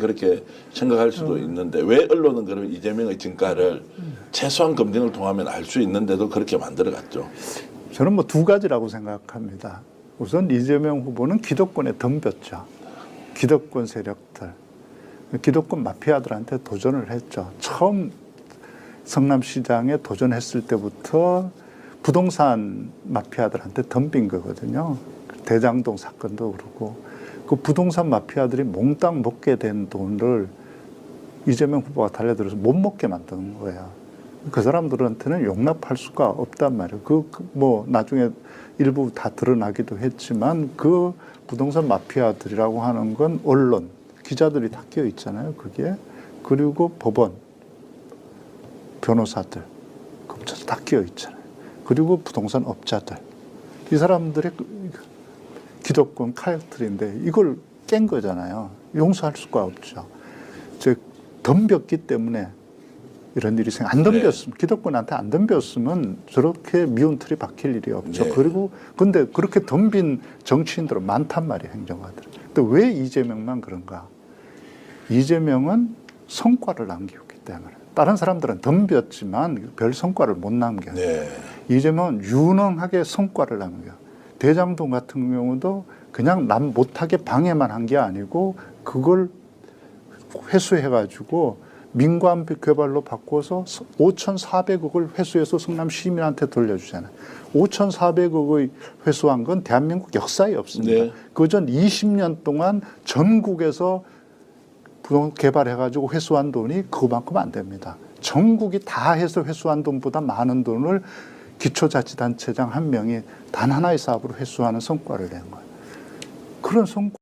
그렇게 생각할 수도 있는데 왜 언론은 그러면 이재명의 진가를 최소한 검증을 통하면 알 수 있는데도 그렇게 만들어갔죠. 저는 뭐 두 가지라고 생각합니다. 우선 이재명 후보는 기득권에 덤볐죠. 기득권 세력들, 기득권 마피아들한테 도전을 했죠. 처음 성남시장에 도전했을 때부터 부동산 마피아들한테 덤빈 거거든요. 대장동 사건도 그렇고 그 부동산 마피아들이 몽땅 먹게 된 돈을 이재명 후보가 달려들어서 못 먹게 만드는 거예요. 그 사람들한테는 용납할 수가 없단 말이에요. 그 뭐 나중에 일부 다 드러나기도 했지만 그 부동산 마피아들이라고 하는 건 언론 기자들이 다 끼어 있잖아요. 그게 그리고 법원 변호사들 검찰 다 끼어 있잖아요. 그리고 부동산 업자들 이 사람들의 그 기득권 칼틀인데 이걸 깬 거잖아요. 용서할 수가 없죠. 즉 덤볐기 때문에 이런 일이 생겨. 안 덤볐으면 기득권한테 안 덤볐으면 저렇게 미운 틀이 박힐 일이 없죠. 네. 그리고 근데 그렇게 덤빈 정치인들은 많단 말이에요, 행정가들. 근데 왜 이재명만 그런가? 이재명은 성과를 남기기 때문에 다른 사람들은 덤볐지만 별 성과를 못 남겨요. 네. 이재명은 유능하게 성과를 남겨. 대장동 같은 경우도 그냥 남 못하게 방해만 한 게 아니고 그걸 회수해가지고 민관 개발로 바꿔서 5,400억을 회수해서 성남 시민한테 돌려주잖아요. 5,400억의 회수한 건 대한민국 역사에 없습니다. 네. 그전 20년 동안 전국에서 부동 개발해가지고 회수한 돈이 그만큼 안 됩니다. 전국이 다 해서 회수한 돈보다 많은 돈을 기초자치단체장 한 명이 단 하나의 사업으로 회수하는 성과를 낸 거예요. 그런 성과.